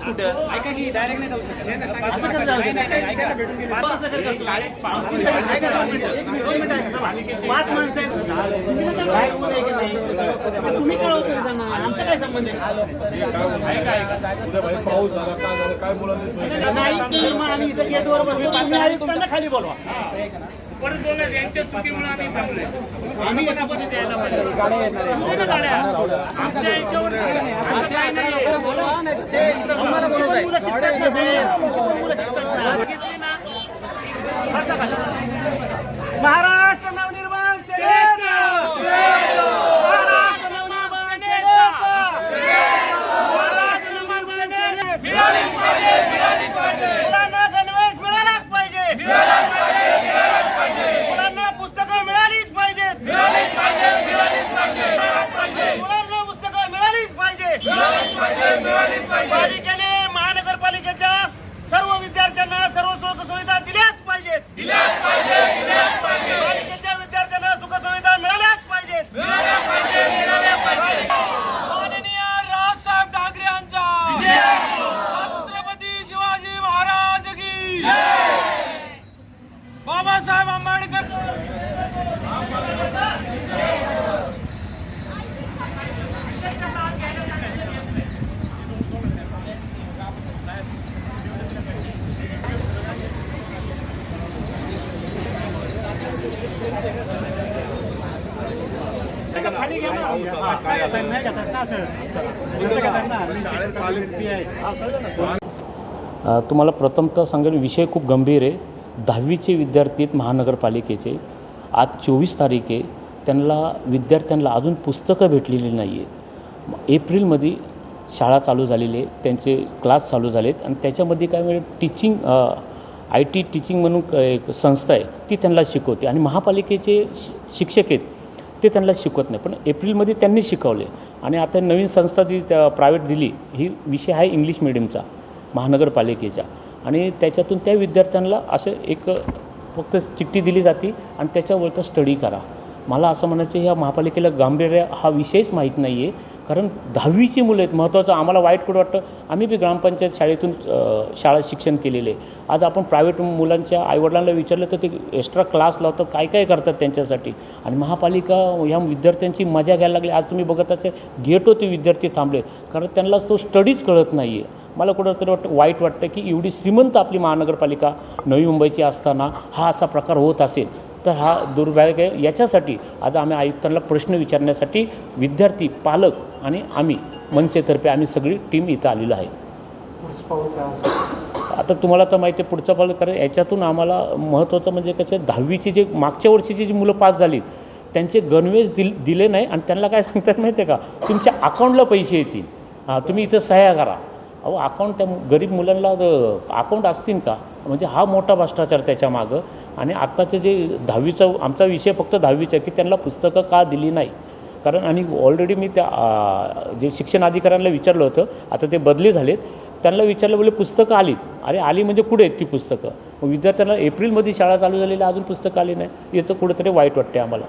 कुठं? ऐका की डायरेक्ट नाही जाऊ. थांबा. पाच माणसं आहेत. तुम्ही आमचा काय संबंध आहे? पाऊस आला काय झालं काय मुलांनी सोय केली? नाही मग आम्ही इथं गेटवर बसतो तुम्ही आयुक्तांना खाली बोलवा. परत बोलले यांच्या चुकीमुळे आम्ही थांबलोय. आम्ही द्यायला पाहिजे. गाड्या. आमच्या याच्यावर असं काय नाही मुलं तुम्हाला प्रथमतः सांगेल विषय खूप गंभीर आहे. दहावीचे विद्यार्थी आहेत महानगरपालिकेचे. आज चोवीस तारीख आहे. त्यांना विद्यार्थ्यांना अजून पुस्तकं भेटलेली नाही आहेत एप्रिलमध्ये शाळा चालू झालेली आहे. त्यांचे क्लास चालू झालेत. आणि त्याच्यामध्ये काय म्हणजे टीचिंग आय टी टीचिंग म्हणून क- एक संस्था आहे ती त्यांना शिकवते. आणि महापालिकेचे शि शिक्षक आहेत ते त्यांना शिकवत नाही. पण एप्रिलमध्ये त्यांनी शिकवले. आणि आता नवीन संस्था जी त्या प्रायव्हेट दिली ही विषय आहे इंग्लिश मिडियमचा महानगरपालिकेच्या आणि त्याच्यातून त्या विद्यार्थ्यांना असं एक फक्त चिठ्ठी दिली जाते आणि त्याच्यावरचं स्टडी करा. मला असं म्हणायचं ह्या महापालिकेला गांभीर्य हा विषयच माहीत नाही आहे कारण दहावीची मुलं आहेत महत्त्वाचं आम्हाला वाईट कुठं वाटतं? आम्ही बी ग्रामपंचायत शाळेतून शाळा शिक्षण केलेले आहे. आज आपण प्रायव्हेट मुलांच्या आईवडिलांना विचारलं तर ते एक्स्ट्रा क्लास लावतात काय काय करतात त्यांच्यासाठी? आणि महापालिका ह्या विद्यार्थ्यांची मजा घ्यायला लागली. आज तुम्ही बघत असे गेटो ते विद्यार्थी थांबले. कारण त्यांना तो स्टडीच कळत नाही आहे मला कुठंतरी वाटतं वाईट वाटतं की एवढी श्रीमंत आपली महानगरपालिका नवी मुंबईची असताना हा असा प्रकार होत असेल. तर हा दुर्भाग्य आहे. याच्यासाठी आज आम्ही आयुक्तांना प्रश्न विचारण्यासाठी विद्यार्थी पालक आणि आम्ही मनसेतर्फे आम्ही सगळी टीम इथं आलेलो आहे. आता तुम्हाला तर माहिती आहे पुढचं पाऊल कारण याच्यातून आम्हाला महत्त्वाचं म्हणजे कसं दहावीची जे मागच्या वर्षीची जी मुलं पास झालीत त्यांचे गणवेश दिल दिले नाही आणि त्यांना काय सांगतात माहिती आहे का? तुमच्या अकाउंटला पैसे येतील. हां तुम्ही इथं सह्या करा. अहो अकाउंट त्या गरीब मुलांना अकाउंट असतील का? म्हणजे हा मोठा भ्रष्टाचार त्याच्या मागं. आणि आत्ताचं जे दहावीचा आमचा विषय फक्त दहावीचा आहे की त्यांना पुस्तकं का दिली नाही? कारण आणि ऑलरेडी मी त्या जे शिक्षण अधिकाऱ्यांना विचारलं होतं आता ते बदली झालेत त्यांना विचारलं बोले पुस्तकं आलीत. अरे आली म्हणजे कुठे आहेत ती पुस्तकं? मग विद्यार्थ्यांना एप्रिलमध्ये शाळा चालू झालेली अजून पुस्तकं आली नाही. याचं कुठेतरी वाईट वाटते आम्हाला.